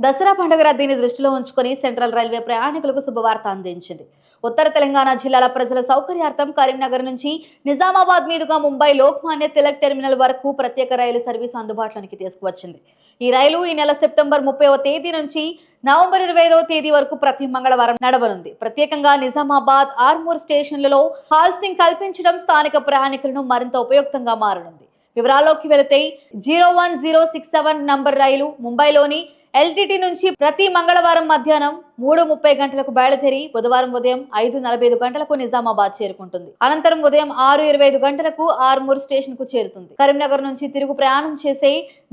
దసరా పండుగ రద్దీని దృష్టిలో ఉంచుకొని సెంట్రల్ రైల్వే ప్రయాణికులకు శుభవార్త అందించింది. ఉత్తర తెలంగాణ జిల్లాల ప్రజల సౌకర్యార్థం కరీంనగర్ నుంచి నిజామాబాద్ మీదుగా ముంబై లోక్మాన్య తిలక్ టెర్మినల్ వరకు ప్రత్యేక రైలు సర్వీసు అందుబాటులోనికి తీసుకువచ్చింది. ఈ రైలు ఈ నెల సెప్టెంబర్ ముప్పైవ తేదీ నుంచి నవంబర్ ఇరవై ఐదవ తేదీ వరకు ప్రతి మంగళవారం నడవనుంది. ప్రత్యేకంగా నిజామాబాద్ ఆర్మూర్ స్టేషన్లలో హాల్స్టింగ్ కల్పించడం స్థానిక ప్రయాణికులను మరింత ఉపయుక్తంగా మారనుంది. వివరాల్లోకి వెళితే zero one zero six seven number రైలు ముంబైలోని ఎల్టీటీ నుంచి ప్రతి మంగళవారం మధ్యాహ్నం మూడు ముప్పై గంటలకు బయలుదేరి బుధవారం ఉదయం ఐదు నలభై ఐదు గంటలకు నిజామాబాద్ చేరుకుంటుంది. అనంతరం ఉదయం ఆరు ఇరవై ఐదు గంటలకు ఆర్మూర్ స్టేషన్కు చేరుతుంది. కరీంనగర్ నుంచి తిరుగు ప్రయాణం చేసే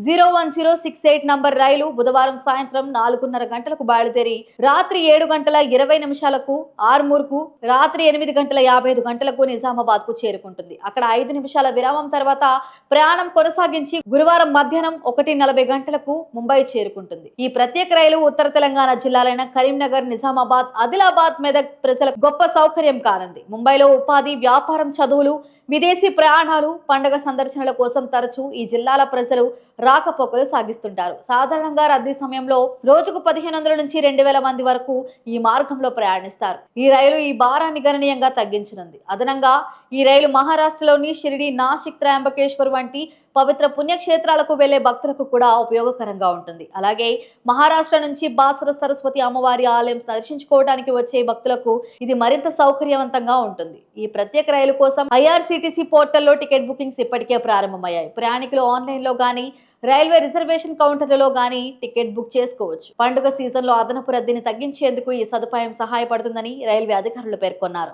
zero one zero six eight number రైలు బుధవారం సాయంత్రం నాలుగున్నర గంటలకు బయలుదేరి రాత్రి ఏడు గంటల ఇరవై నిమిషాలకు ఆర్మూర్కు రాత్రి ఎనిమిది గంటల యాభై ఐదు గంటలకు నిజామాబాద్కు చేరుకుంటుంది. అక్కడ ఐదు నిమిషాల విరామం తర్వాత ప్రయాణం కొనసాగించి గురువారం మధ్యాహ్నం ఒకటి నలభై గంటలకు ముంబై చేరుకుంటుంది. ఈ ప్రత్యేక రైలు ఉత్తర తెలంగాణ జిల్లాలైన కరీంనగర్ నిజామాబాద్ ఆదిలాబాద్ మెదక్ ప్రజలకు గొప్ప సౌకర్యం కానుంది. ముంబైలో ఉపాధి వ్యాపారం చదువులు విదేశీ ప్రయాణాలు పండగ సందర్శనల కోసం తరచూ ఈ జిల్లాల ప్రజలు రాకపోకలు సాగిస్తుంటారు. సాధారణంగా రద్దీ సమయంలో రోజుకు పదిహేను వందల నుంచి రెండు వేల మంది వరకు ఈ మార్గంలో ప్రయాణిస్తారు. ఈ రైలు ఈ భారాన్ని గణనీయంగా తగ్గించనుంది. అదనంగా ఈ రైలు మహారాష్ట్రలోని షిరిడి నాసిక్ త్రయంబకేశ్వర్ వంటి పవిత్ర పుణ్యక్షేత్రాలకు వెళ్ళే భక్తులకు కూడా ఉపయోగకరంగా ఉంటుంది. అలాగే మహారాష్ట్ర నుంచి బాసర సరస్వతి అమ్మవారి ఆలయం దర్శించుకోవడానికి వచ్చే భక్తులకు ఇది మరింత సౌకర్యవంతంగా ఉంటుంది. ఈ ప్రత్యేక రైలు కోసం ఎన్టీటీసీ పోర్టల్లో టికెట్ బుకింగ్స్ ఇప్పటికే ప్రారంభమయ్యాయి. ప్రయాణికులు ఆన్లైన్లో గానీ రైల్వే రిజర్వేషన్ కౌంటర్లలో గానీ టికెట్ బుక్ చేసుకోవచ్చు. పండుగ సీజన్లో అదనపు రద్దీని తగ్గించేందుకు ఈ సదుపాయం సహాయపడుతుందని రైల్వే అధికారులు పేర్కొన్నారు.